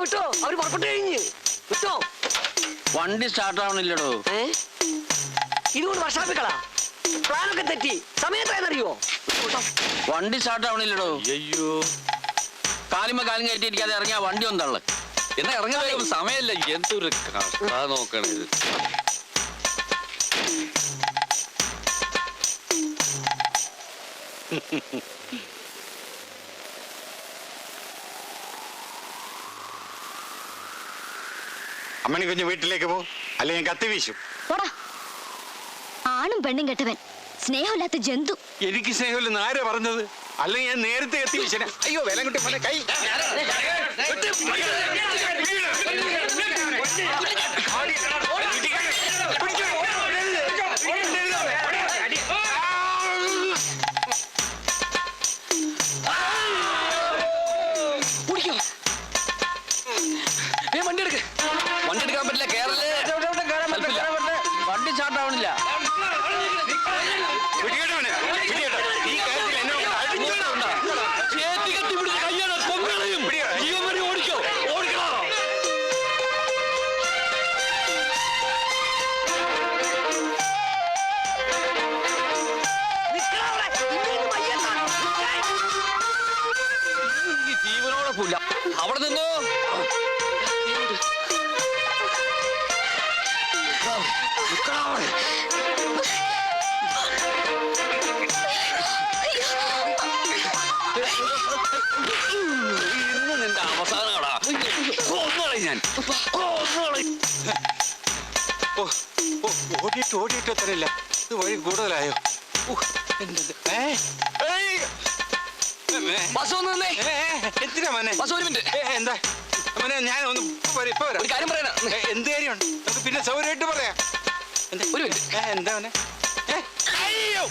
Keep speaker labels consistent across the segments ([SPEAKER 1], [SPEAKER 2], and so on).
[SPEAKER 1] വിട്ടോ വിട്ടോ. അവർ പുറപ്പെട്ടു കഴിഞ്ഞ്. വിട്ടോ.
[SPEAKER 2] വണ്ടി സ്റ്റാർട്ട് ആവണില്ലടോ.
[SPEAKER 1] ഏ? ഇതുകൊണ്ട് വർഷാപ്പിക്കളാ. പ്ലാനൊക്കെ തെറ്റി. സമയത്തായെന്നറിയോ
[SPEAKER 2] വണ്ടി സ്റ്റാർട്ട് ആവണില്ലടോ.
[SPEAKER 3] അയ്യോ.
[SPEAKER 2] കാലിമ കാലും കയറ്റിയിരിക്കാതെ ഇറങ്ങിയ വണ്ടി ഒന്നുള്ള
[SPEAKER 3] എന്നാ ഇറങ്ങാൻ സമയമില്ല. എന്തൊരു കഷ്ട നോക്കണത്
[SPEAKER 4] അമ്മണി കുഞ്ഞ് വീട്ടിലേക്ക് പോ. ഞാൻ കത്തി വീശും.
[SPEAKER 5] പോടാ. ആണും പെണ്ണും കെട്ടവൻ. സ്നേഹമില്ലാത്ത ജന്തു.
[SPEAKER 4] എനിക്ക് സ്നേഹമില്ലെന്ന് ആരാ പറഞ്ഞത്? അല്ലെങ്കിൽ ഞാൻ നേരത്തെ എത്തി വീശന. അയ്യോ വില കിട്ടി പോലെ കൈ.
[SPEAKER 2] ഞാൻ.
[SPEAKER 4] ഓടിയിട്ട് ഓടിയിട്ട് എത്തണില്ല. ഇത് വഴി കൂടുതലായോ? എന്തിനാ മോനെ? എന്താ? മോനെ ഞാൻ ഒന്ന് ഇപ്പൊ വരാം
[SPEAKER 2] കാര്യം പറയാനാ
[SPEAKER 4] ഏ, എന്ത് കാര്യമുണ്ട്? നമുക്ക് പിന്നെ സൗകര്യമായിട്ട് പറയാം. എന്താ
[SPEAKER 2] ഒരു മിനിറ്റ്.
[SPEAKER 4] ഏ, എന്താ മോനെ? അയ്യോ!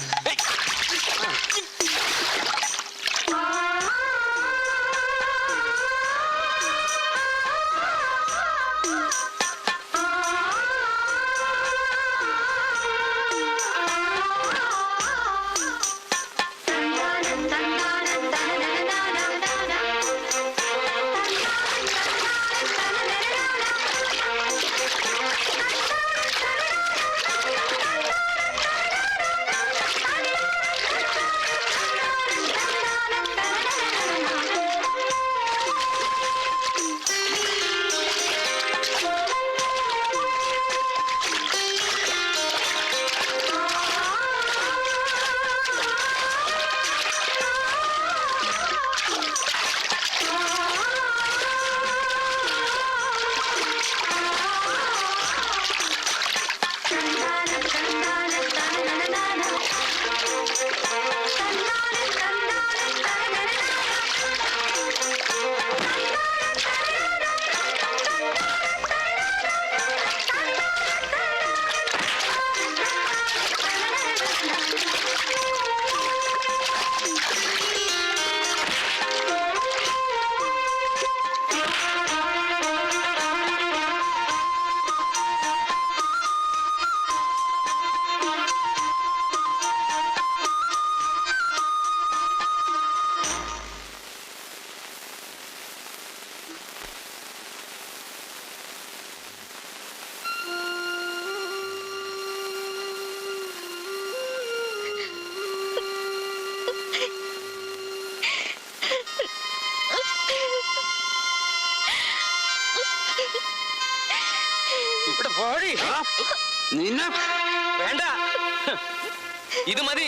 [SPEAKER 1] ഇത് മതി.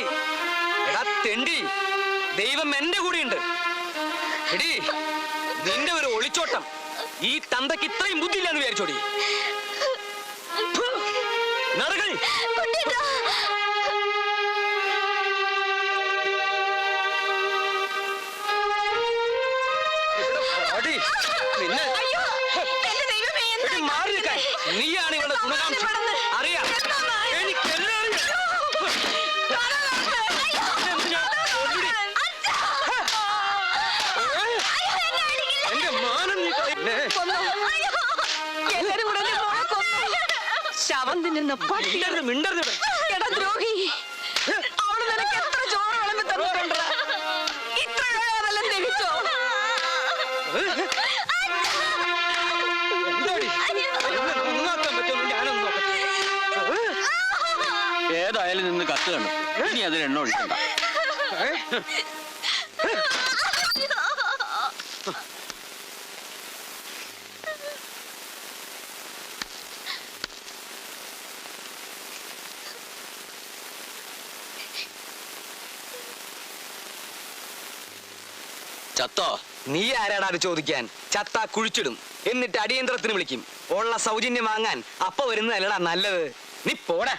[SPEAKER 1] എടാ തെണ്ടി. ദൈവം എന്റെ കൂടെയുണ്ട്. എടി നിന്റെ ഒരു ഒളിച്ചോട്ടം. ഈ തന്തക്ക് ഇത്രയും ബുദ്ധിയില്ല എന്ന് വിചാരിച്ചോടി പോടി. നിന്നെ. നീയാണ് ഇവിടെ ഗുണകാംക്ഷ. അറിയാം.
[SPEAKER 6] വിശന്നിൽ നിന്ന്
[SPEAKER 1] മിണ്ടരുത്
[SPEAKER 6] എടാ ദ്രോഹി അവൾ നിനക്ക് എത്ര ചോറ് വിളമ്പി തന്നിട്ടുണ്ട് ഇത്ര അതെല്ലാം ദഹിച്ചോ
[SPEAKER 4] ഏതായാലും നിന്ന് കത്ത് കണ്ടു. ഇനി അതിൽ എണ്ണ ഒഴിക്കണ്ട ചത്തോ?
[SPEAKER 1] നീ ആരാടാ അത് ചോദിക്കാൻ? ചത്ത കുഴിച്ചിടും. എന്നിട്ട് അടിയന്തരത്തിന് വിളിക്കും. ഉള്ള സൗജന്യം വാങ്ങാൻ അപ്പ വരുന്നതല്ലടാ നല്ലത്. നീ പോടാ.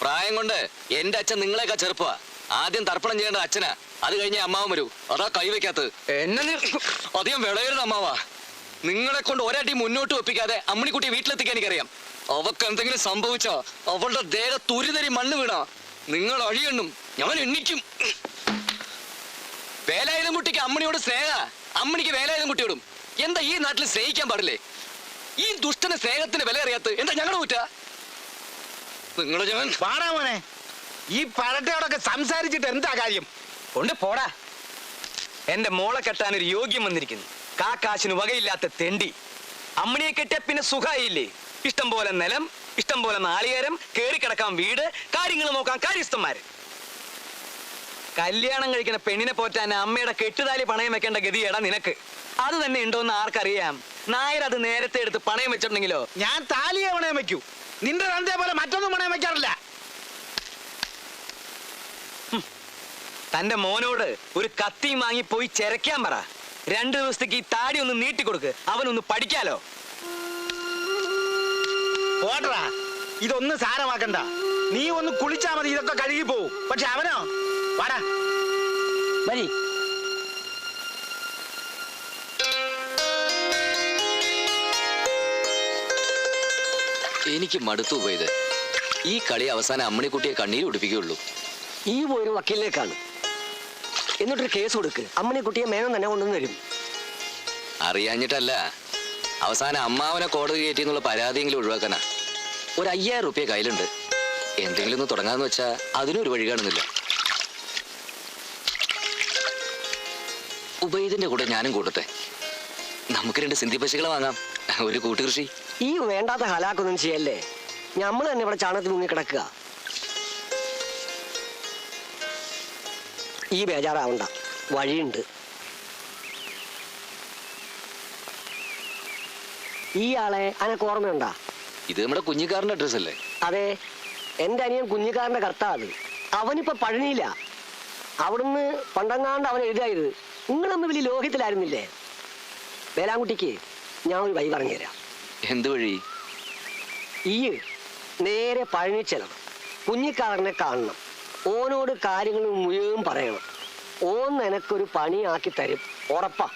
[SPEAKER 4] പ്രായം കൊണ്ട് എന്റെ അച്ഛൻ നിങ്ങളെക്കാ ചെറുപ്പ ആദ്യം തർപ്പണം ചെയ്യേണ്ട അച്ഛനാ. അത് കഴിഞ്ഞ അമ്മാവൻ വരൂ. അതാ കൈവയ്ക്കാത്തത്
[SPEAKER 1] എന്നെ നീ
[SPEAKER 4] അധികം വിളയരുത് അമ്മാവാ. നിങ്ങളെ കൊണ്ട് ഒരടി മുന്നോട്ട് വെപ്പിക്കാതെ അമ്മിണിക്കുട്ടി വീട്ടിലെത്തിക്കാൻ എനിക്കറിയാം. അവക്ക് എന്തെങ്കിലും സംഭവിച്ചോ അവളുടെ ദേഹ തുരിതരി മണ്ണ് വീണാ. നിങ്ങൾ അഴിയണ്ണും. ഞാൻ എണ്ണിക്കും. വേലായുധം കുട്ടിക്ക് അമ്മണിയോട് സ്നേഹ? അമ്മണിക്ക് വേലായുധം കുട്ടിയോടും എന്താ ഈ നാട്ടിൽ സ്നേഹിക്കാൻ പാടില്ലേ? ഈ ദുഷ്ടന് സ്നേഹത്തിന് വില അറിയാത്ത എന്താ ഞങ്ങളുടെ കുറ്റ? നിങ്ങളെ ഞാൻ
[SPEAKER 7] പാടാ മോനെ. ഈ പരട്ടയോടൊക്കെ സംസാരിച്ചിട്ട് എന്താ കാര്യം?
[SPEAKER 1] കൊണ്ട് പോടാ. എന്റെ മോളെ കെട്ടാൻ ഒരു യോഗ്യം വന്നിരിക്കുന്നു. കാക്കാശിന് വകയില്ലാത്ത തെണ്ടി. അമ്മണിയെ കെട്ടിയ പിന്നെ സുഖായില്ലേ? ഇഷ്ടം പോലെ നിലം ഇഷ്ടം പോലെ നാളികേരം കേറി കിടക്കാൻ വീട് കാര്യങ്ങൾ നോക്കാൻ കാര്യസ്ഥന്മാര്. കല്യാണം കഴിക്കുന്ന പെണ്ണിനെ പോറ്റാൻ അമ്മയുടെ കെട്ടുതാലി പണയം വെക്കേണ്ട ഗതിയേടാ നിനക്ക്. അത് തന്നെ ഉണ്ടോന്ന് ആർക്കറിയാം. നായർ അത് നേരത്തെ എടുത്ത് പണയം വെച്ചിട്ടുണ്ടെങ്കിലോ?
[SPEAKER 7] ഞാൻ താലിയെ പണയം വെക്കൂ. നിന്റെ തന്റെ പോലെ മറ്റൊന്നും പണയം വെക്കാറില്ല.
[SPEAKER 1] തന്റെ മോനോട് ഒരു കത്തിയും വാങ്ങി പോയി ചെരക്കാൻ പറ. രണ്ടു ദിവസത്തേക്ക് ഈ താടി ഒന്ന് നീട്ടിക്കൊടുക്ക് അവനൊന്ന് പഠിക്കാലോ.
[SPEAKER 7] പോട്ടറാ ഇതൊന്നും സാരമാക്കണ്ട. നീ ഒന്ന് കുളിച്ചാ മതി ഇതൊക്കെ കഴുകി പോവും. പക്ഷെ അവനോ? വാടാ.
[SPEAKER 8] വരി.
[SPEAKER 4] എനിക്ക് മടുത്തു പോയത്. ഈ കളി അവസാനം അമ്മണിക്കുട്ടിയെ കണ്ണീര് ഉടിപ്പിക്കുകയുള്ളൂ
[SPEAKER 8] ഈ പോയൊരു വക്കീലിലേക്കാണ്. എന്നിട്ടൊരു കേസ് കൊടുക്ക്. അമ്മണി കുട്ടിയെ മേനം തന്നെ കൊണ്ടുവന്ന് തരും.
[SPEAKER 4] അറിയാഞ്ഞിട്ടല്ല. അവസാനം അമ്മാവനെ കോടതി കയറ്റി എന്നുള്ള പരാതിയെങ്കിലും ഒഴിവാക്കാനാ. ഒരു അയ്യായിരം റുപ്യ കയ്യിലുണ്ട്. എന്തെങ്കിലും ഒന്ന് തുടങ്ങാന്ന് വെച്ചാൽ അതിനൊരു വഴി കാണുന്നില്ല. ഉബൈദിന്റെ കൂടെ ഞാനും കൂട്ടത്തെ നമുക്ക് രണ്ട് സിന്ധി പശുക്കളെ വാങ്ങാം. ഒരു കൂട്ടുകൃഷി.
[SPEAKER 8] ഈ വേണ്ടാത്ത ഹലാക്കൊന്നും ചെയ്യല്ലേ? നമ്മൾ തന്നെ ഇവിടെ ചാണകത്തിൽ മുങ്ങി കിടക്കുക. ഈ ബേജാറാവണ്ട. വഴിയുണ്ട്. ഈ ആളെ അനക്ക് ഓർമ്മയുണ്ടാ?
[SPEAKER 4] ഇത് നമ്മുടെ കുഞ്ഞിക്കാരന്റെ അഡ്രസ് അല്ലേ?
[SPEAKER 8] അതെ. എന്റെ അനിയൻ കുഞ്ഞിക്കാരന്റെ കർത്താവ്. അവനിപ്പോ പഴനിയില്ല അവിടുന്ന് പണ്ടങ്ങാണ്ട് അവൻ എഴുതായത് നിങ്ങൾ വലിയ ലോഹ്യത്തിലായിരുന്നില്ലേ വേലാങ്കുട്ടിക്ക് ഞാൻ ഒരു വഴി പറഞ്ഞുതരാം
[SPEAKER 4] എന്ത് വഴി?
[SPEAKER 8] ഈ നേരെ പഴനി ചെല്ലണം കുഞ്ഞിക്കാരനെ കാണണം. ഓനോട് കാര്യങ്ങൾ മുഴുവൻ പറയണം. ഓൻ നിനക്കൊരു പണിയാക്കി തരും. ഉറപ്പാ.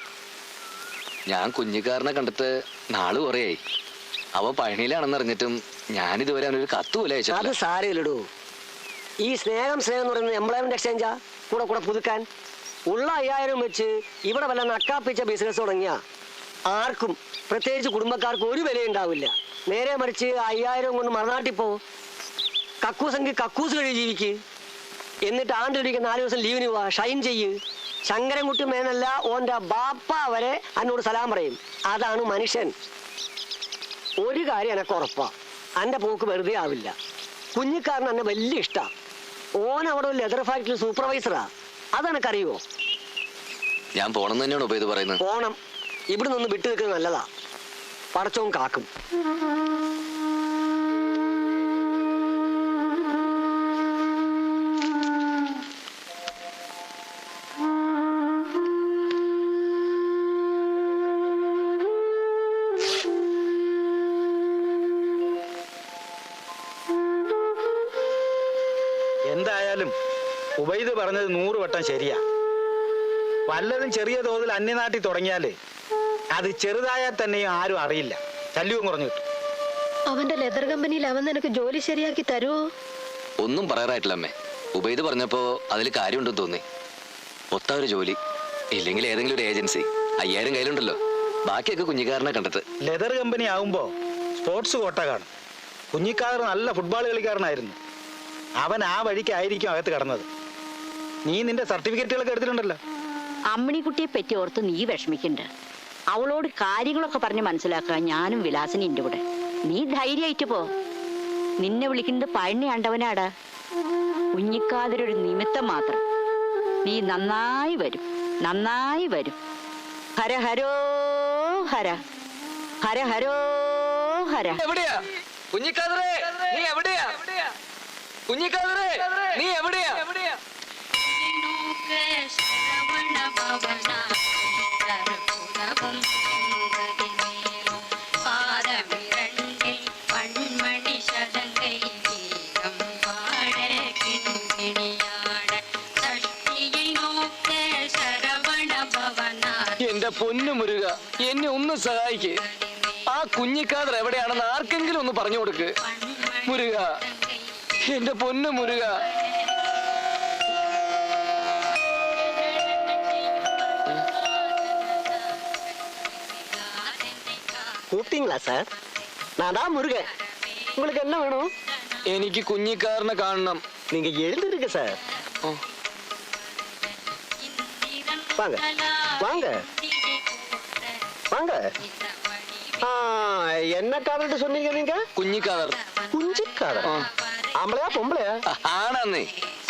[SPEAKER 4] ഞാൻ കുഞ്ഞിക്കാരനെ കണ്ടിട്ട് നാൾ കുറയായി. അവ പഴനിയിലാണെന്ന് അറിഞ്ഞിട്ടും ഞാനിതുവരെ അവനൊരു കത്ത് പോലും
[SPEAKER 8] അത്
[SPEAKER 4] സാരമില്ലടൂ
[SPEAKER 8] സാരമില്ലടോ. ഈ സ്നേഹം സ്നേഹം എന്ന് പറയുന്നത് എംപ്ലോയ്മെന്റ് എക്സ്ചേഞ്ചാ? കൂടെ കൂടെ പുതുക്കാൻ? ഉള്ള അയ്യായിരം വെച്ച് ഇവിടെ വല്ല നക്കാപ്പിച്ച ബിസിനസ് തുടങ്ങിയ? ആർക്കും പ്രത്യേകിച്ച് കുടുംബക്കാർക്കും ഒരു വില ഉണ്ടാവില്ല നേരെ മറിച്ച് അയ്യായിരം കൊണ്ട് മറുനാട്ടിൽ പോ. കക്കൂസെങ്കിൽ കക്കൂസ് കഴി ജീവിക്ക്. എന്നിട്ട് ആണ്ടിരിക്കുന്ന നാല് ദിവസം ലീവിന് പോവാ. ഷൈൻ ചെയ്യ്. ശങ്കരൻകുട്ടി മേനല്ല ഓന്റെ ബാപ്പ വരെ എന്നോട് സലാം പറയും. അതാണ് മനുഷ്യൻ. ഒരു കാര്യം എനക്ക് ഉറപ്പാ. എന്റെ പോക്ക് വെറുതെ ആവില്ല. കുഞ്ഞിക്കാരൻ എന്നെ വലിയ ഇഷ്ടമാണ് ഓൻ അവിടെ ഒരു ലെതർ ഫാക്ടറി സൂപ്പർവൈസറാ അതെനക്കറിയോ
[SPEAKER 4] ഞാൻ പോണം തന്നെയാണ് ഉപയോഗ പറയുന്നത്?
[SPEAKER 8] പോണം. ഇവിടെ നിന്ന് വിട്ടു നിൽക്കുന്നത് നല്ലതാ. പടച്ചവും കാക്കും.
[SPEAKER 7] എന്തായാലും ഉബൈദ് പറഞ്ഞത് നൂറ് വട്ടം ശരിയാ. വല്ലതും ചെറിയ തോതിൽ അന്യനാട്ടി തുടങ്ങിയാൽ അത് ചെറുതായാൽ തന്നെയും ആരും അറിയില്ല. ശല്യവും കുറഞ്ഞു കിട്ടും.
[SPEAKER 9] അവന്റെ ലെതർ കമ്പനിയിൽ അവൻ നിനക്ക് ജോലി ശരിയാക്കി തരുമോ
[SPEAKER 4] ഒന്നും പറയാറായിട്ടില്ല അമ്മേ. ഉബൈദ് പറഞ്ഞപ്പോ അതിൽ കാര്യമുണ്ടെന്ന് തോന്നി. ഒത്ത ഒരു ജോലി. ഇല്ലെങ്കിൽ ഏതെങ്കിലും ഒരു ഏജൻസി. അയ്യായിരം കയ്യിലുണ്ടല്ലോ. ബാക്കിയൊക്കെ കുഞ്ഞിക്കാരനെ കണ്ടത്.
[SPEAKER 7] ലെതർ കമ്പനി ആവുമ്പോ സ്പോർട്സ് കോട്ട കാണും. കുഞ്ഞിക്കാർ നല്ല ഫുട്ബോൾ കളിക്കാരനായിരുന്നു. അവൻ ആ വഴിക്കായിരിക്കും അകത്ത് കടന്നത്. നീ നിന്റെ സർട്ടിഫിക്കറ്റുകളൊക്കെ എടുത്തിട്ടുണ്ടല്ലോ.
[SPEAKER 10] അമ്മിണിക്കുട്ടിയെ പറ്റി ഓർത്ത് നീ വിഷമിക്കണ്ട. അവളോട് കാര്യങ്ങളൊക്കെ പറഞ്ഞ് മനസ്സിലാക്കാൻ ഞാനും വിലാസിനി എന്റെ കൂടെ. നീ ധൈര്യമായിട്ട് പോ. നിന്നെ വിളിക്കുന്നത് പഴണി ആണ്ടവനാടാ. കുഞ്ഞിക്കാതിരൊരു നിമിത്തം മാത്രം. നീ നന്നായി വരും. നന്നായി വരും. ഹര ഹരോ ഹര. ഹര ഹരോ ഹര.
[SPEAKER 4] എവിടെയാ? കുഞ്ഞിക്കാതറേ നീ എവിടെയാ? കുഞ്ഞിക്കാതറേ നീ എവിടെയാ? എന്റെ പൊന്നു മുരുക എന്നെ ഒന്ന് സഹായിക്ക്. ആ കുഞ്ഞിക്കാതർ എവിടെയാണെന്ന് ആർക്കെങ്കിലും ഒന്ന് പറഞ്ഞു കൊടുക്ക്. മുരുക എന്റെ പൊന്നു മുരുക.
[SPEAKER 11] கூப்பிட்டீங்களா சார் நான் தான் முருகன் உங்களுக்கு என்ன வேணும்
[SPEAKER 4] എനിക്ക് കുഞ്ഞിക്കാരനെ കാണണം
[SPEAKER 11] நீங்க எழுந்திருங்க சார்
[SPEAKER 4] ഓ,
[SPEAKER 11] வாங்க வாங்க வாங்க ஆ, என்ன காதல் சொன்னீங்க நீங்க
[SPEAKER 4] കുഞ്ഞിക്കാതർ
[SPEAKER 11] குஞ்சிக்காரன்
[SPEAKER 4] ஆ.
[SPEAKER 11] ஆம்பளையா பொம்பளையா
[SPEAKER 4] ആണെന്നേ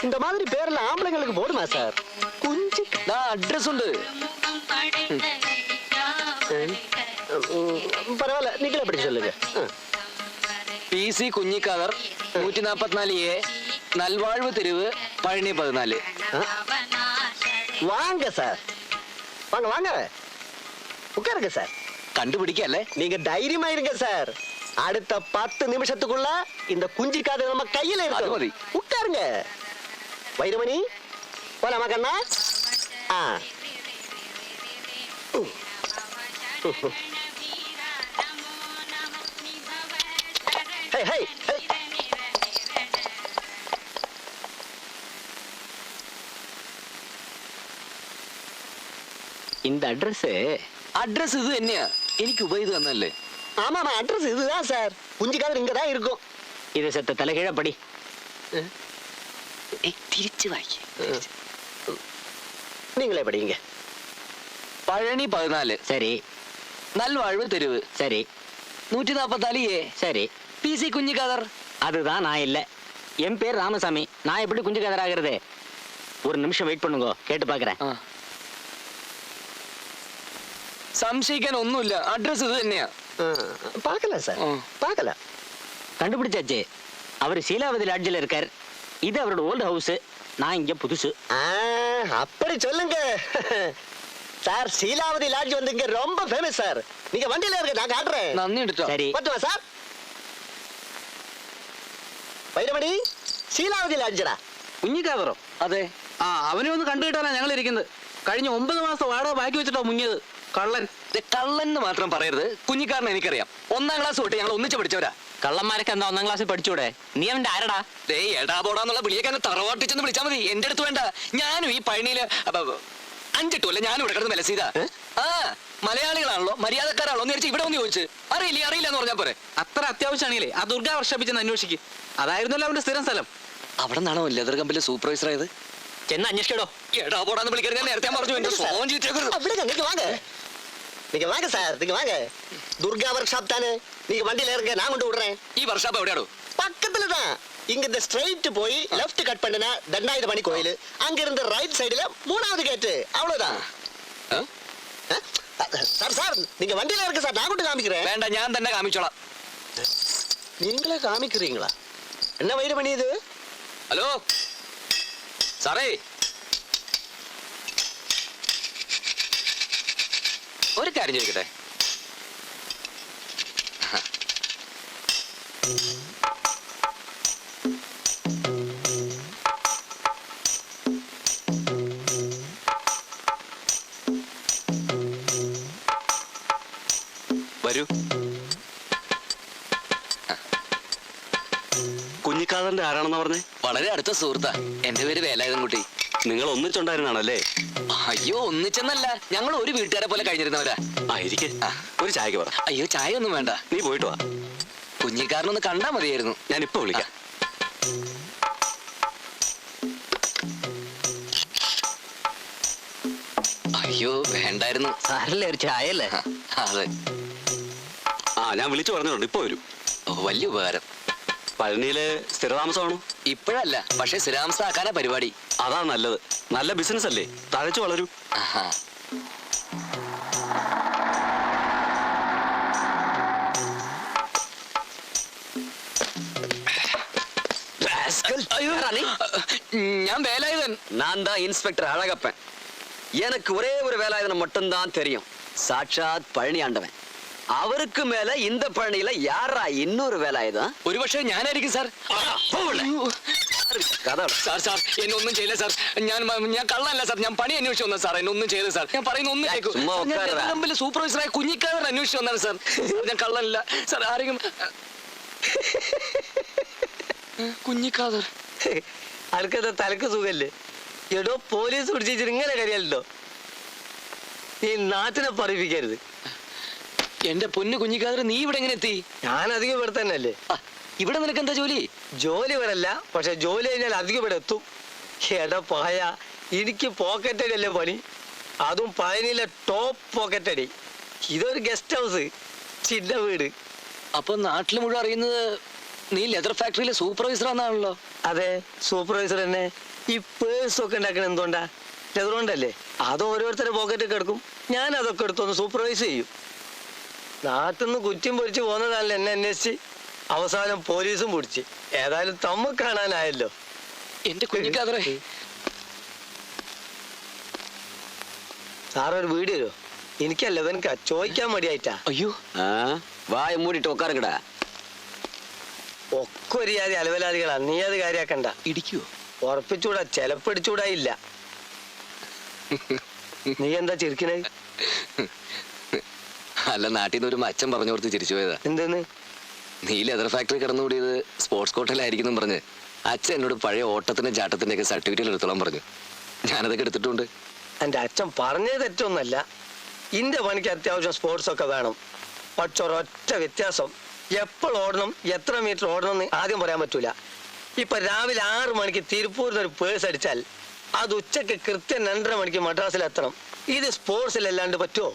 [SPEAKER 11] இந்த மாதிரி பேர்ல ஆம்பளைங்களுக்கு போடுமா சார் குஞ்சு
[SPEAKER 4] ദാ അഡ്രസ് ഉണ്ട്
[SPEAKER 11] ம், பரவாயில்ல நீங்களே படிச்சு சொல்லுங்க ஆ.
[SPEAKER 4] പി സി കുഞ്ഞിക്കാതർ നൂറ്റി നാപ്പത്തിനാല് എ നൽവാഴ്വ് തെരുവ് പഴനി പതിനാല്
[SPEAKER 11] வாங்க சார் வாங்க வாங்க உட்காருங்க சார்
[SPEAKER 4] കണ്ടുപിടിക്കല്ലേ
[SPEAKER 11] நீங்க தைரியமா இருங்க சார் அடுத்த பத்து நிமிஷத்துக்குள்ள இந்த குஞ்சு காது நம்ம கையில
[SPEAKER 4] அது மதி.
[SPEAKER 11] இருக்கு உட்காருங்க வைரமணி போலாமா கண்ணா ஆ ஹே ஹே ஹே
[SPEAKER 12] இந்த அட்ரஸ்
[SPEAKER 4] അഡ്രസ് ഇത് തന്നെയാ എനിക്ക് ഉപയോഗിച്ച് തന്നല്ലേ
[SPEAKER 11] ஆமாமா அட்ரஸ் இதுதான் சார் குஞ்சு காது இங்க தான் இருக்கும்
[SPEAKER 12] இது செத்த தலைகீழ படி
[SPEAKER 4] തിരിച്ചു വായിക്കേ
[SPEAKER 11] நீங்களே படிங்க
[SPEAKER 4] പഴനി പതിനാല്
[SPEAKER 12] சரி
[SPEAKER 4] നൽവാഴ്വ് തെരുവ്
[SPEAKER 12] சரி
[SPEAKER 4] നൂറ്റി നാപ്പത്തിനാല് എ
[SPEAKER 12] சரி
[SPEAKER 4] പി സി കുഞ്ഞിക്കാതർ
[SPEAKER 12] அதுதான் நான் இல்ல என் பேர் ராமசாமி நான் எப்படி குஞ்சு கதராகிறது ஒரு நிமிஷம் வெயிட் பண்ணுங்க கேட்டு பாக்குறேன்
[SPEAKER 4] ആ സംശയിക്കാൻ ഒന്നുമില്ല അഡ്രസ് ഇത് തന്നെയാ
[SPEAKER 11] ஆ, பார்க்கல சார்
[SPEAKER 4] ஆ.
[SPEAKER 11] பார்க்கல
[SPEAKER 12] கண்டுபிடிச்சாச்சு அவர் சீலாவதி லாட்ஜில் இருக்கார் இது அவரோட ஓல்டு ஹவுஸ் நான் இங்க புதுசு
[SPEAKER 11] ஆ, அப்படி சொல்லுங்க சார் சீலாவதி லாட்ஜ் வந்து இங்க ரொம்ப ஃபேமஸ் சார் நீங்க வண்டியில இருக்க நான் காட்டுறேன்
[SPEAKER 4] നന്ദി എടുത്തോ
[SPEAKER 12] சரி
[SPEAKER 11] பத்துவா சார் വൈരമണി ശീലാവതി ലാഡ്ജടാ
[SPEAKER 12] കുഞ്ഞിക്കാതറോ?
[SPEAKER 4] അതെ.
[SPEAKER 12] ആ അവനെ ഒന്ന് കണ്ടു കിട്ടാനാ ഞങ്ങൾ ഇരിക്കുന്നത് കഴിഞ്ഞ ഒമ്പത് മാസം വാടക ബാക്കി വെച്ചിട്ടോ മുങ്ങിയത്. കള്ളൻ.
[SPEAKER 4] കള്ളൻ എന്ന് മാത്രം പറയരുത്. കുഞ്ഞിക്കാരനെ എനിക്കറിയാം. ഒന്നാം ക്ലാസ് തൊട്ട് ഞങ്ങൾ ഒന്നിച്ച് പഠിച്ചവരാ.
[SPEAKER 12] കള്ളന്മാരൊക്കെ എന്താ ഒന്നാം ക്ലാസ്സിൽ പഠിച്ചൂടെ? നീ അവന്റെ ആരടാ?
[SPEAKER 4] ദേ എടാ പോടാന്നുള്ള വിളിയൊക്കെ എന്നെ തറവാട്ടിച്ചെന്ന് വിളിച്ചാൽ മതി. എന്റെ അടുത്ത് വേണ്ട. ഞാനും ഈ പഴനിയിൽ അഞ്ചിട്ടു അല്ലെ ഞാനും ഇവിടെ കിടന്ന് വിലസീത ആ. മലയാളികളാണല്ലോ മര്യാദക്കാരാണല്ലോ എന്ന് വിചാരിച്ച് ഇവിടെ ഒന്ന് ചോദിച്ചു അറിയില്ല അറിയില്ല എന്ന് പറഞ്ഞാൽ പോരെ
[SPEAKER 12] അത്ര അത്യാവശ്യമാണെങ്കിലേ ആ ദുർഗ വർഷപ്പിച്ചെന്ന് അന്വേഷിക്ക് അതായിരുന്നല്ലോ അവന്റെ സ്ഥിരം സ്ഥലം
[SPEAKER 4] അവിടെ നിന്നാണോ ലെതർ കമ്പനിലെ സൂപ്പർവൈസർ ആയത്
[SPEAKER 12] ചെന്ന് അന്വേഷിക്കടോ
[SPEAKER 4] എടാ പോടാന്ന് വിളിക്കരുത് ഞാൻ നേരത്തെ പറഞ്ഞു എന്റെ സ്വഭാവം ചീത്തയാക്കരുത്.
[SPEAKER 11] அப்படிங்க நீங்க வாங்க நீங்க வாங்க சார் நீங்க வாங்க துர்கா ஒர்க் ஷாப் தானே நீங்க வண்டியில இருங்க நான் கொண்டு விடுறேன்
[SPEAKER 4] ഈ വർഷാപ്പ് എവിടെയാണോ
[SPEAKER 11] பக்கத்துல தான் இங்க இந்த ஸ்ட்ரைட் போய் லெஃப்ட் கட் பண்ணுனா தண்டாயுதமணி கோயில் அங்க இருந்து ரைட் சைடுல மூணாவது கேட்டு அவ்வளவுதான்
[SPEAKER 4] ആ?
[SPEAKER 11] ஆ? சார் சார் நீங்க வண்டியில இருக்க சார் நான் கொண்டு காமிக்கிறேன்
[SPEAKER 4] വേണ്ട ഞാൻ തന്നെ കാമിച്ചോളാം
[SPEAKER 11] நீங்களே காமிக்கிறீங்களா என்ன வைரமணி இது
[SPEAKER 4] ഹലോ സാറേ ഒരു കാര്യം ചോദിക്കട്ടെ അടുത്ത സുഹൃത്താ. എന്റെ പേര് വേലായുധൻകുട്ടി.
[SPEAKER 13] നിങ്ങൾ ഒന്നിച്ചുണ്ടായിരുന്നാണല്ലേ
[SPEAKER 4] അയ്യോ ഒന്നിച്ചെന്നല്ല. ഞങ്ങൾ ഒരു വീട്ടുകാരെ പോലെ കഴിഞ്ഞിരുന്നവരാ.
[SPEAKER 13] ആയിരിക്കെ. ഒരു ചായക്ക് പറ.
[SPEAKER 4] അയ്യോ ചായ ഒന്നും വേണ്ട.
[SPEAKER 13] നീ പോയിട്ട് വാ.
[SPEAKER 4] കുഞ്ഞിക്കാരനൊന്ന് കണ്ടാ മതിയായിരുന്നു.
[SPEAKER 13] ഞാൻ ഇപ്പൊ വിളിക്കാം
[SPEAKER 4] അയ്യോ വേണ്ടായിരുന്നു.
[SPEAKER 12] സാരല്ലേ ഒരു ചായ അല്ലേ
[SPEAKER 4] അതെ.
[SPEAKER 13] ആ ഞാൻ വിളിച്ചു പറഞ്ഞിട്ടുണ്ട്. ഇപ്പൊ വരും.
[SPEAKER 4] ഓ, വലിയ ഉപകാരം.
[SPEAKER 13] പഴനിയില് സ്ഥിരതാമസമാണോ
[SPEAKER 4] ഇപ്പോഴല്ല പക്ഷെ സ്ഥിരാംസാക്കാനാ പരിപാടി
[SPEAKER 13] അതാ നല്ലത് നല്ല ബിസിനസ് അല്ലേ തഴച്ചു വളരൂ
[SPEAKER 4] ആഹാ.
[SPEAKER 1] ஐயோ, ராணி.
[SPEAKER 4] ഞാൻ വേലായുധൻ
[SPEAKER 1] நான் தான் இன்ஸ்பெக்டர் அழகப்பன் எனக்கு ஒரே ஒரு வேலாயுதனம் மட்டும்தான் தெரியும் சாட்சாத் பழனி ஆண்டவன் അവർക്ക് മേലെ ഇന്ത പണിയില യാറാ ഇന്നൊരു വേലായത്.
[SPEAKER 4] ഒരുപക്ഷെ ഞാനായിരിക്കും സാർ.
[SPEAKER 1] കഥ
[SPEAKER 4] സാർ സാർ എന്നെ ഒന്നും ചെയ്യില്ല സാർ. ഞാൻ ഞാൻ കള്ളല്ല സാർ. ഞാൻ പണി അന്വേഷിച്ചു വന്നത് സാർ. എന്നെ ഒന്നും ചെയ്ത് സാർ. ഞാൻ പറയുന്ന ഒന്നും കേൾക്കും. സൂപ്പർവൈസറായ കുഞ്ഞിക്കാരൻ അന്വേഷിച്ചു വന്നാണ് സാർ. ഞാൻ കള്ളനല്ല. സാർ ആരെയും കുഞ്ഞിക്കാതർ
[SPEAKER 14] അനക്കെന്താ തലക്ക് സുഖല്ലേ? എടോ പോലീസ് പിടിച്ചിട്ട് ഇങ്ങനെ കഴിയാലോ ഈ നാട്ടിനെ പറയിപ്പിക്കരുത്.
[SPEAKER 4] എന്റെ പൊന്നു കുഞ്ഞിക്കാതിരി നീ ഇവിടെ എങ്ങനെ എത്തി?
[SPEAKER 14] ഞാൻ അധികം ഇവിടെ തന്നെ അല്ലേ
[SPEAKER 4] ആ, ഇവിടെ നിനക്ക് എന്താ ജോലി?
[SPEAKER 14] ജോലി ഇവിടെ അല്ല പക്ഷെ ജോലി കഴിഞ്ഞാൽ അധികം ഇവിടെ എത്തും. എടാ പായ എനിക്ക് പോക്കറ്റ് അടി അല്ലേ പണി? അതും പഴനിയിലെ ടോപ്പ് പോക്കറ്റ് അടി. ഇതൊരു ഗസ്റ്റ് ഹൗസ് ചിന്ന വീട്.
[SPEAKER 4] അപ്പൊ നാട്ടിൽ മുഴുവൻ അറിയുന്നത് നീ ലെതർ ഫാക്ടറിയിലെ സൂപ്പർവൈസർ ആണെന്നാണല്ലോ?
[SPEAKER 14] അതെ സൂപ്പർവൈസർ തന്നെ. ഈ പേഴ്സ് ഒക്കെ ഉണ്ടാക്കണ എന്തുകൊണ്ടാ? അതുകൊണ്ടല്ലേ അത് ഓരോരുത്തരുടെ പോക്കറ്റൊക്കെ എടുക്കും. ഞാൻ അതൊക്കെ എടുത്തൊന്ന് സൂപ്പർവൈസ് ചെയ്യും. നാട്ടിന്ന് കുറ്റം പൊരിച്ചു പോകുന്നതല്ല എന്നെ അന്വേഷിച്ച്. അവസാനം പോലീസും പിടിച്ച്. ഏതായാലും തമ്മ കാണാനായല്ലോ.
[SPEAKER 4] എന്റെ കുഞ്ഞിക്കാതറേ.
[SPEAKER 14] സാറൊരു വീട് തരുമോ എനിക്കല്ല ഇവനക്ക ചോദിക്കാൻ മടിയായിട്ടാ.
[SPEAKER 4] അയ്യോ.
[SPEAKER 1] വായ മൂടിട്ട് ഒക്കാറുകടാ
[SPEAKER 14] ഒക്കെ ഒരു ജാതി അലവലാദികളാ നീ അത് കാര്യാക്കണ്ട.
[SPEAKER 4] ഇടിക്കുവോ?
[SPEAKER 14] ഉറപ്പിച്ചൂടാ ചെലപ്പടിച്ചൂടായില്ല നീ എന്താ ചിരിക്കണേ?
[SPEAKER 4] അല്ല നാട്ടിൽ നിന്ന് ഒരു മച്ചൻ പറഞ്ഞു കൊടുത്ത് ചിരിച്ചു പോയതാ.
[SPEAKER 14] എന്തെന്ന്?
[SPEAKER 4] നീ ലെതർ ഫാക്ടറി കടന്നുകൂടിയത് സ്പോർട്സ് കോട്ടയിലായിരിക്കും പറഞ്ഞ്. അച്ഛൻ എന്നോട് പഴയ ഓട്ടത്തിന്റെ ചാട്ടത്തിന്റെ ഒക്കെ സർട്ടിഫിക്കറ്റ് എടുത്തോളാൻ പറഞ്ഞു. ഞാനതൊക്കെ എടുത്തിട്ടുണ്ട്.
[SPEAKER 14] എന്റെ അച്ഛൻ പറഞ്ഞത് തെറ്റൊന്നല്ല. ഇന്റെ പണിക്ക് അത്യാവശ്യം സ്പോർട്സ് ഒക്കെ വേണം. പക്ഷെ ഒരൊറ്റ വ്യത്യാസം. എപ്പോൾ ഓടണം എത്ര മീറ്റർ ഓടണം എന്ന് ആദ്യം പറയാൻ പറ്റൂല. ഇപ്പൊ രാവിലെ ആറ് മണിക്ക് തിരുപ്പൂരിൽ ഒരു പേഴ്സ് അടിച്ചാൽ അത് ഉച്ചയ്ക്ക് കൃത്യം രണ്ടര മണിക്ക് മദ്രാസിൽ എത്തണം ഇത് സ്പോർട്സിലല്ലാണ്ട് പറ്റുമോ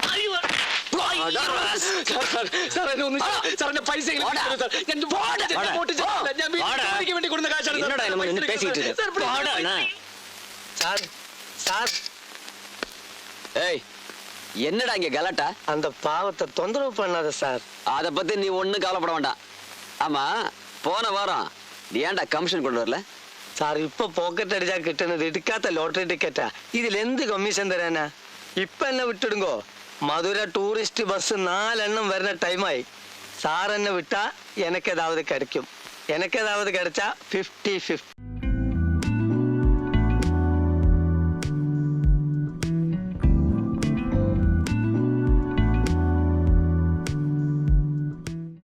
[SPEAKER 14] സാർ സാർ
[SPEAKER 1] ஏய் என்னடா இங்க கலாட்டா
[SPEAKER 14] அந்த பாவத்தை தொந்தரவு பண்ணாத சார்
[SPEAKER 1] அத பத்தி நீ ஒண்ணும் கவலைப்பட வேண்டாம் ஆமா போன வாரம் நீ ஏன்டா கமிஷன் கொண்டு வரல
[SPEAKER 14] സാർ ഇപ്പൊ പോക്കറ്റ് അടിച്ചാ കിട്ടുന്നത് എടുക്കാത്ത ലോട്ടറി ടിക്കറ്റാ ഇതിൽ എന്ത് കമ്മീഷൻ തരാനാ ഇപ്പൊ എന്നെ വിട്ടിടുങ്കോ മധുര ടൂറിസ്റ്റ് ബസ് നാലെണ്ണം വരുന്ന ടൈമായി സാർ എന്നെ വിട്ടാ എനക്കേതാവത് കിടക്കും. എനക്കേതാവത് കിടച്ചാ ഫിഫ്റ്റി ഫിഫ്റ്റി